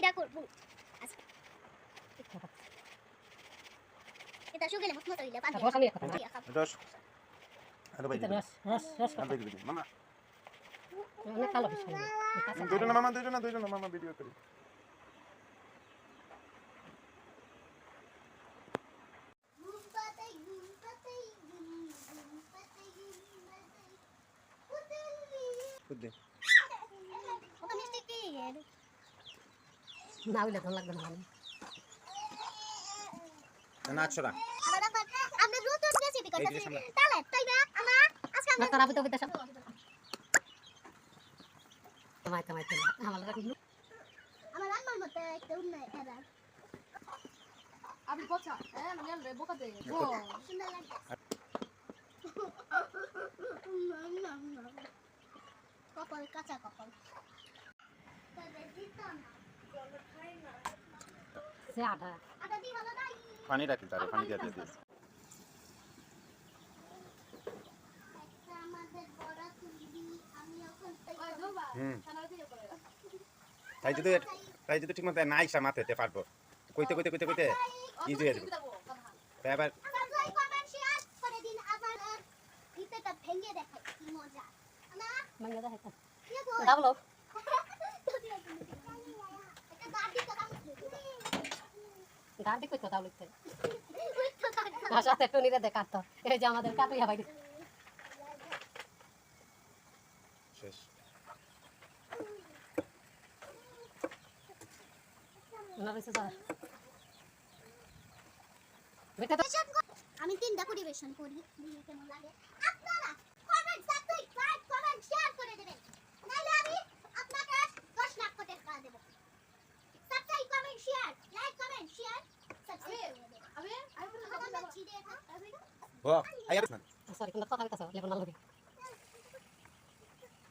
পিঠা করব। আজকে এটা শুকিয়ে মত মতো হইলে পানি। রস আমি একটা দিয়ে খাব। রস আরে ভাই রস রস রস আর দেখি দেখি মামা। অনেক কালো বিষয় দুইটা না মামা দুইটা না দুইটা না মামা ভিডিও করি। ঘুম পাতাই না হইলে ভালো লাগবে না না আচ্ছা আমরা আমরা আমরা আজকে না আমরা তারা বুঝতে বুঝতে সব। কামাই কামাই আমার রাখি আমার রান্নার মতো একটা উন্নয় আপনি পচা হ্যাঁ বোকা দে। সে আটা আটা দি ভালো নাই পানি রাখি তারে পানি দিয়ে দিয়ে তাই যদি তাই যদি ঠিক মতো না ইসা মাথাতে পারব। কইতে কইতে কইতে কইতে ইজি হয়ে যাবে। তাই আবার ডাবলো তো কই তো লিখতে ওই তো গাড়ি আর টুনিরে দেখা তো। এই যে আমাদের কাটুইয়া শেষ। কর- আমি তিনটা পরিবেশন করি কেমন লাগে? আপনারা ও আইয়া সরি কোন কথা কইতাছ লেবন না লগে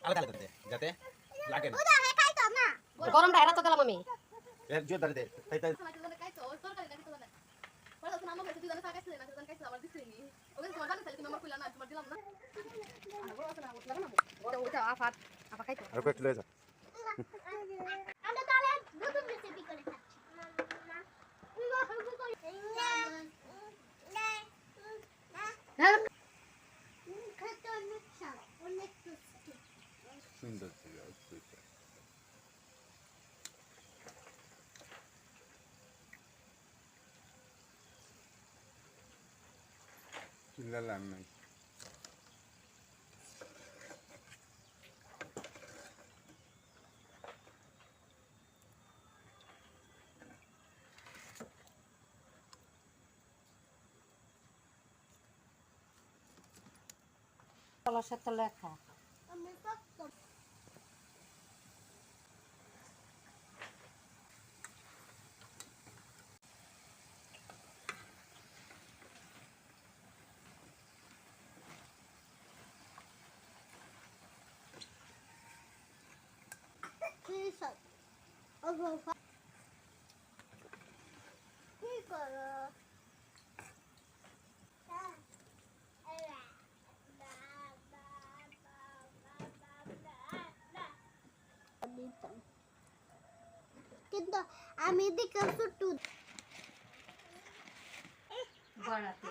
আলাদা আলাদা দে যাতে লাগে না ওদা হে খাই তো না গরমটা এরা তো গেলাম আমি এর জোর ধরে দে তাই তাই খানা খেতে খাইছো ওই তরকারি নাকি তো না বড় তুমি আমার কাছে দুজনে খাইছো না দুজনে খাইছো আমার দিছিনি ওকে তোমার বানাইছিলে তুমি আমার কইলা না তোমার দিলাম না আর বড় আছে না ওটা না ওটা ওটা আফাত আফা খাইতো আর কয়েকটা লয়ে যা আমরা তাহলে নতুন রেসিপি করে হ্যাঁ খাচ্ছি অনেক স্বাদ অনেক টেস্টি সুন্দর চিল্লালাম নাই কলার সাথে লেখা আমি সব Please, over. কি করো কিন্তু আমি দিকে ছোট্ট বড়াতে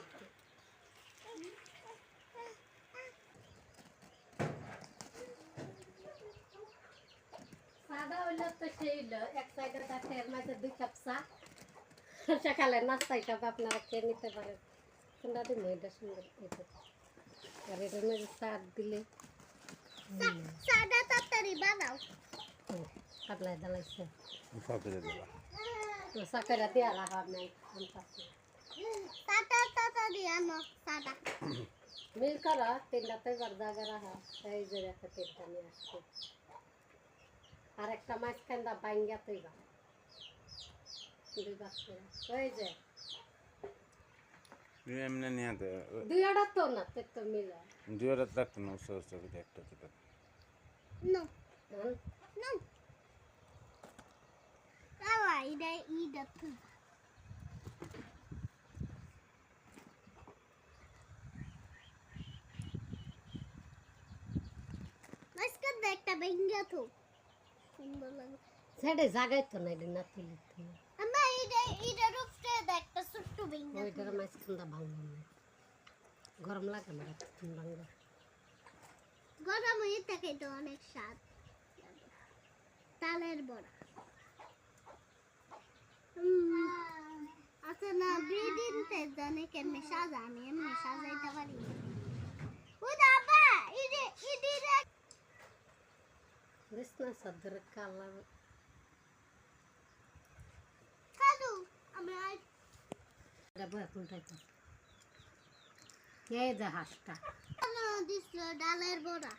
সাদা হইল তো সেই হইল। এক সাইডে থাকে এর মাঝে দুই কাপ চা। সকালে নাস্তা হিসাবে আপনারা খেয়ে নিতে পারেন। সুন্দর দিন এটা সুন্দর এটা। আর এটার মাঝে চা দিলে। সাদা তরকারি বানাও। কাটলাই দালাইছে দিয়ে দিবা। তো সাকারা দিয়া রাখা নাই আনতাছে সাদা তরকারি আনো সাদা। মিল করা তিনটাতে বার জায়গা রাখা। এই যে তিনটা নিয়ে আসছে। আর একটা মাছ কান্দা বাইঙ্গা তৈবা দুই বাক্স করে। ওই যে। তুই এমনি নিয়ে দে। দুই আড়া তো না তে তো মিলা। দুই না উৎসব উৎসব একটা ছিল নো? নো? আওয়া ইদা ইদা তু মাস্কার দে একটা বেঙ্গা তো। সুন্দর লাগে সেটা জাগাই তো না এটা না তুলি তুই আমরা এটা এটার উপরে একটা ছোট্ট বিঙ্গা ওইটার মাঝখানটা ভাঙলাম না। গরম লাগে তুমি গরম হয়ে থাকে তো অনেক স্বাদ। তালের বড়া। আচ্ছা না বিদিনতে জানে কেমনে সাজা আমি এমনি সাজাইতে পারি। ও ইডে ইডে দিস না সাদের কালার খাদু আমরা যাব এখন তো এই যে হাঁসটা? দিছিল ডালের বড়া